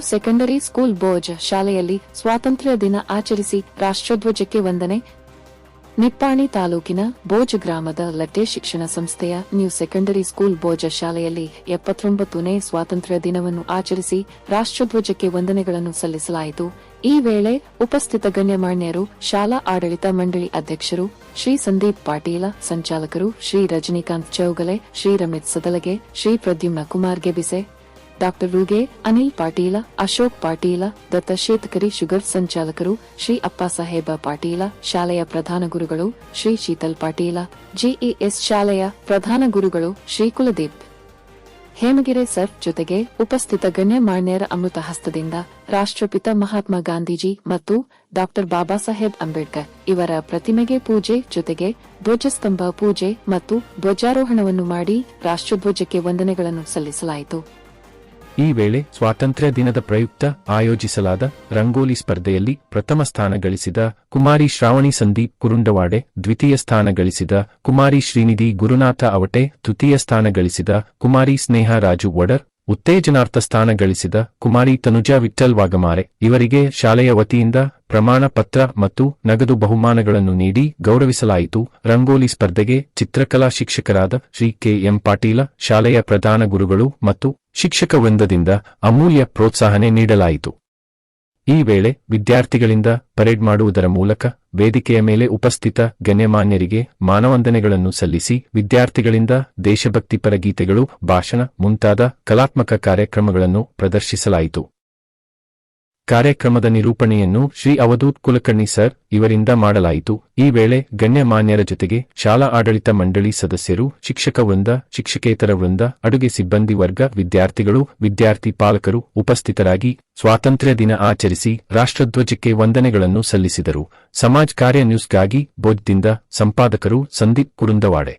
Secondary school ಬೋಜ್ ಶಾಲೆಯಲ್ಲಿ ಸ್ವಾತಂತ್ರ್ಯ ದಿನ ಆಚರಿಸಿ ರಾಷ್ಟ್ರಧ್ವಜಕ್ಕೆ ವಂದನೆ. ನಿಪ್ಪಾಣಿ ತಾಲೂಕಿನ ಬೋಜ್ ಗ್ರಾಮದ ಲಟ್ಟೆ ಶಿಕ್ಷಣ ಸಂಸ್ಥೆಯ ನ್ಯೂ ಸೆಕೆಂಡರಿ ಸ್ಕೂಲ್ ಬೋಜ ಶಾಲೆಯಲ್ಲಿ ಎಪ್ಪತ್ತೊಂಬತ್ತನೇ ಸ್ವಾತಂತ್ರ್ಯ ದಿನವನ್ನು ಆಚರಿಸಿ ರಾಷ್ಟ್ರಧ್ವಜಕ್ಕೆ ವಂದನೆಗಳನ್ನು ಸಲ್ಲಿಸಲಾಯಿತು. ಈ ವೇಳೆ ಉಪಸ್ಥಿತ ಗಣ್ಯಮಾನ್ಯರು, ಶಾಲಾ ಆಡಳಿತ ಮಂಡಳಿ ಅಧ್ಯಕ್ಷರು, ಶ್ರೀ ಸಂದೀಪ್ ಪಾಟೀಲ, ಸಂಚಾಲಕರು ಶ್ರೀ ರಜನಿಕಾಂತ್ ಚೌಗಲೆ, ಶ್ರೀ ರಮಿತ್ ಸದಲಗೆ, ಶ್ರೀ ಪ್ರದ್ಯುಮ್ನ ಕುಮಾರ್ ಗೆಬಿಸೆ ಡಾಕ್ಟರ್ ರೂಗೆ ಅನಿಲ್ ಪಾಟೀಲ ಅಶೋಕ್ ಪಾಟೀಲ ದತ್ತ ಶೇತಕರಿ ಶುಗರ್ ಸಂಚಾಲಕರು ಶ್ರೀ ಅಪ್ಪಾಸಾಹೇಬ ಪಾಟೀಲ ಶಾಲೆಯ ಪ್ರಧಾನ ಗುರುಗಳು ಶ್ರೀ ಶೀತಲ್ ಪಾಟೀಲ ಜಿಇಎಸ್ ಶಾಲೆಯ ಪ್ರಧಾನ ಗುರುಗಳು ಶ್ರೀ ಕುಲದೀಪ್ ಹೇಮಗಿರೆ ಸರ್ ಜೊತೆಗೆ ಉಪಸ್ಥಿತ ಗಣ್ಯಮಾನ್ಯರ ಅಮೃತ ಹಸ್ತದಿಂದ ರಾಷ್ಟ್ರಪಿತ ಮಹಾತ್ಮ ಗಾಂಧೀಜಿ ಮತ್ತು ಡಾಕ್ಟರ್ ಬಾಬಾ ಸಾಹೇಬ್ ಅಂಬೇಡ್ಕರ್ ಇವರ ಪ್ರತಿಮೆಗೆ ಪೂಜೆ, ಜೊತೆಗೆ ಧ್ವಜಸ್ತಂಭ ಪೂಜೆ ಮತ್ತು ಧ್ವಜಾರೋಹಣವನ್ನು ಮಾಡಿ ರಾಷ್ಟ್ರಧ್ವಜಕ್ಕೆ ವಂದನೆಗಳನ್ನು ಸಲ್ಲಿಸಲಾಯಿತು. ಈ ವೇಳೆ ಸ್ವಾತಂತ್ರ್ಯ ದಿನದ ಪ್ರಯುಕ್ತ ಆಯೋಜಿಸಲಾದ ರಂಗೋಲಿ ಸ್ಪರ್ಧೆಯಲ್ಲಿ ಪ್ರಥಮ ಸ್ಥಾನ ಗಳಿಸಿದ ಕುಮಾರಿ ಶ್ರಾವಣಿ ಸಂದೀಪ್ ಕುರುಂಡವಾಡೆ, ದ್ವಿತೀಯ ಸ್ಥಾನ ಗಳಿಸಿದ ಕುಮಾರಿ ಶ್ರೀನಿಧಿ ಗುರುನಾಥ ಅವಟೆ, ತೃತೀಯ ಸ್ಥಾನ ಗಳಿಸಿದ ಕುಮಾರಿ ಸ್ನೇಹ ರಾಜು ವಡರ್ ಉತ್ತೇಜನಾರ್ಥ ಸ್ಥಾನ ಗಳಿಸಿದ ಕುಮಾರಿ ತನುಜಾ ವಿಠಲ್ ವಾಗಮಾರೆ. ಇವರಿಗೆ ಶಾಲೆಯ ವತಿಯಿಂದ ಪ್ರಮಾಣ ಪತ್ರ ಮತ್ತು ನಗದು ಬಹುಮಾನಗಳನ್ನು ನೀಡಿ ಗೌರವಿಸಲಾಯಿತು. ರಂಗೋಲಿ ಸ್ಪರ್ಧೆಗೆ ಚಿತ್ರಕಲಾ ಶಿಕ್ಷಕರಾದ ಶ್ರೀ ಕೆ ಎಂ ಪಾಟೀಲ, ಶಾಲೆಯ ಪ್ರಧಾನ ಗುರುಗಳು ಮತ್ತು ಶಿಕ್ಷಕ ವೃಂದದಿಂದ ಅಮೂಲ್ಯ ಪ್ರೋತ್ಸಾಹನೆ ನೀಡಲಾಯಿತು. ಈ ವೇಳೆ ವಿದ್ಯಾರ್ಥಿಗಳಿಂದ ಪರೇಡ್ ಮಾಡುವುದರ ಮೂಲಕ ವೇದಿಕೆಯ ಮೇಲೆ ಉಪಸ್ಥಿತ ಗಣ್ಯಮಾನ್ಯರಿಗೆ ಮಾನವಂದನೆಗಳನ್ನು ಸಲ್ಲಿಸಿ ವಿದ್ಯಾರ್ಥಿಗಳಿಂದ ದೇಶಭಕ್ತಿಪರ ಗೀತೆಗಳು, ಭಾಷಣ ಮುಂತಾದ ಕಲಾತ್ಮಕ ಕಾರ್ಯಕ್ರಮಗಳನ್ನು ಪ್ರದರ್ಶಿಸಲಾಯಿತು. ಕಾರ್ಯಕ್ರಮದ ನಿರೂಪಣೆಯನ್ನು ಶ್ರೀ ಅವಧೂತ್ ಕುಲಕರ್ಣಿ ಸರ್ ಇವರಿಂದ ಮಾಡಲಾಯಿತು. ಈ ವೇಳೆ ಗಣ್ಯಮಾನ್ಯರ ಜೊತೆಗೆ ಶಾಲಾ ಆಡಳಿತ ಮಂಡಳಿ ಸದಸ್ಯರು, ಶಿಕ್ಷಕ ವೃಂದ, ಶಿಕ್ಷಕೇತರ ವೃಂದ, ಅಡುಗೆ ಸಿಬ್ಬಂದಿ ವರ್ಗ ವಿದ್ಯಾರ್ಥಿಗಳು, ವಿದ್ಯಾರ್ಥಿ ಪಾಲಕರು ಉಪಸ್ಥಿತರಾಗಿ ಸ್ವಾತಂತ್ರ್ಯ ದಿನ ಆಚರಿಸಿ ರಾಷ್ಟ್ರಧ್ವಜಕ್ಕೆ ವಂದನೆಗಳನ್ನು ಸಲ್ಲಿಸಿದರು. ಸಮಾಜ್ ಕಾರ್ಯ ನ್ಯೂಸ್ಗಾಗಿ ಬೋಧದಿಂದ ಸಂಪಾದಕರು ಸಂದೀಪ್ ಕುರುಂದವಾಡೆ.